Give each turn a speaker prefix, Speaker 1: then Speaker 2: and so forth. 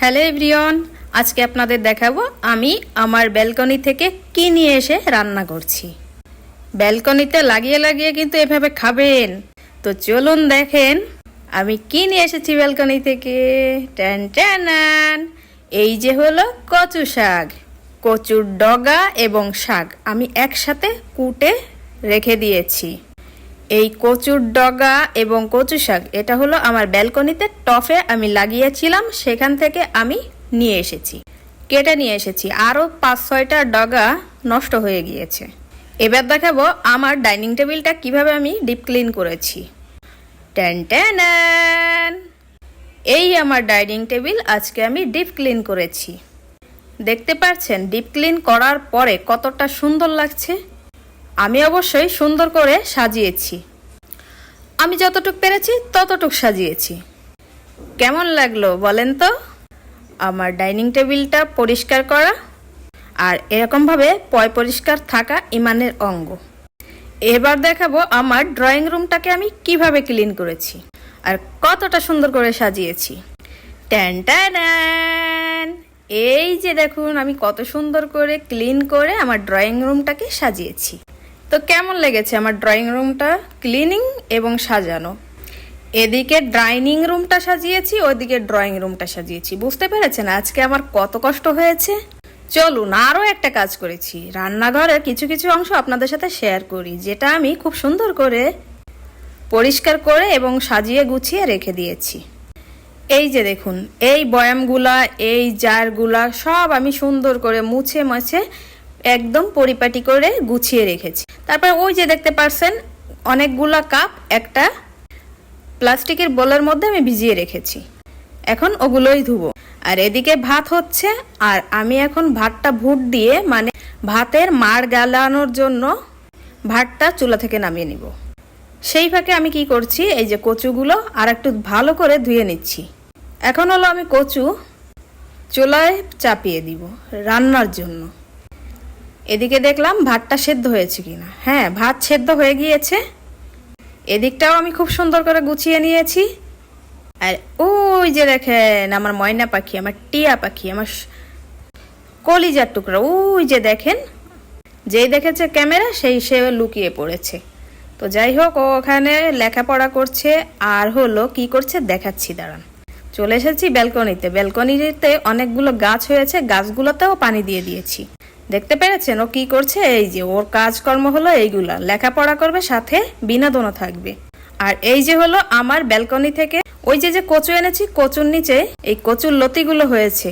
Speaker 1: Hello everyone, আজকে আপনাদের দেখাবো আমি আমার ব্যালকনি থেকে কি নিয়ে এসে রান্না করছি। ব্যালকনিতে লাগিয়ে লাগিয়ে কিন্তু এভাবে খাবেন। তো চলুন দেখেন, আমি কি নিয়ে এসেছি ব্যালকনি থেকে। ট্যান, ট্যানান। এই যে হলো কচু শাক, কচুর ডগা এবং শাক আমি একসাথে কুটে রেখে দিয়েছি। এই কচুর ডগা এবং কচু শাক, এটা হলো আমার ব্যালকনিতে টফে আমি লাগিয়েছিলাম, সেখান থেকে আমি নিয়ে এসেছি, কেটে নিয়ে এসেছি। আরও পাঁচ ছয়টা ডগা নষ্ট হয়ে গিয়েছে। এবার দেখাবো আমার ডাইনিং টেবিলটা কীভাবে আমি ডিপ ক্লিন করেছি। ট্যান ট্যান। এই আমার ডাইনিং টেবিল আজকে আমি ডিপ ক্লিন করেছি। দেখতে পাচ্ছেন, ডিপ ক্লিন করার পরে কতটা সুন্দর লাগছে। আমি অবশ্যই সুন্দর করে সাজিয়েছি। আমি যতটুক পেরেছি, ততটুক সাজিয়েছি। কেমন লাগল বলেন তো? আমার ডাইনিং টেবিলটা পরিষ্কার করা আর এরকমভাবে পয় পরিষ্কার থাকা ইমানের অঙ্গ। এবার দেখাবো আমার ড্রয়িং রুমটাকে আমি কীভাবে ক্লিন করেছি আর কতটা সুন্দর করে সাজিয়েছি। ট্যান ট্যান! এই যে দেখুন, আমি কত সুন্দর করে ক্লিন করে আমার ড্রয়িং রুমটাকে সাজিয়েছি। তো কেমন লেগেছে আমার ড্রয়িং রুমটা ক্লিনিং এবং সাজানো। এদিকে ডাইনিং রুমটা সাজিয়েছি, ওদিকে ড্রয়িং রুমটা সাজিয়েছি। বুঝতে পেরেছেন? আজকে আমার কত কষ্ট হয়েছে? চলুন আরও একটা কাজ করেছি। রান্নাঘরের কিছু কিছু অংশ আপনাদের সাথে শেয়ার করি, যেটা আমি খুব সুন্দর করে পরিষ্কার করে এবং সাজিয়ে গুছিয়ে রেখে দিয়েছি। এই যে দেখুন, এই বয়ামগুলা, এই জারগুলা সব আমি সুন্দর করে মুছে মুছে একদম পরিপাটি করে গুছিয়ে রেখেছি। তারপর ওই যে দেখতে পারছেন, অনেকগুলা কাপ একটা প্লাস্টিকের বোলের মধ্যে আমি ভিজিয়ে রেখেছি। এখন ওগুলোই ধুবো। আর এদিকে ভাত হচ্ছে, আর আমি এখন ভাতটা ভুট দিয়ে মানে ভাতের মার গালানোর জন্য ভাতটা চুলা থেকে নামিয়ে নিব। সেই ফাঁকে আমি কি করছি, এই যে কচুগুলো আর একটু ভালো করে ধুয়ে নিচ্ছি। এখন হলো আমি কচু চুলায় চাপিয়ে দিব রান্নার জন্য। এদিকে দেখলাম ভাতটা সেদ্ধ হয়েছে কিনা। হ্যাঁ ভাত সেদ্ধ হয়ে গিয়েছে। এদিকটাও আমি খুব সুন্দর করে গুছিয়ে নিয়েছি। আর ওই যে দেখেন আমার ময়না পাখি, আমার টিয়া পাখি, আমার কলিজার টুকরা, ওই যে দেখেন, যেই দেখেছে ক্যামেরা, সেই সে লুকিয়ে পড়েছে। তো যাই হোক ওখানে লেখাপড়া করছে, আর হলো কি করছে দেখাচ্ছি, দাঁড়ান। চলে এসেছি ব্যালকনিতে। ব্যালকনিতে অনেকগুলো গাছ হয়েছে, গাছগুলোতেও পানি দিয়ে দিয়েছি। দেখতে পেরেছেন? ও কি করছে? এই যে, ওর কাজকর্ম হলো এইগুলা। লেখাপড়া করবে, সাথে বিনোদনও থাকবে। আর এই যে হলো আমার ব্যালকনি থেকে, ওই যে যে কচু এনেছি, কচুর নিচে এই কচুর লতিগুলো হয়েছে।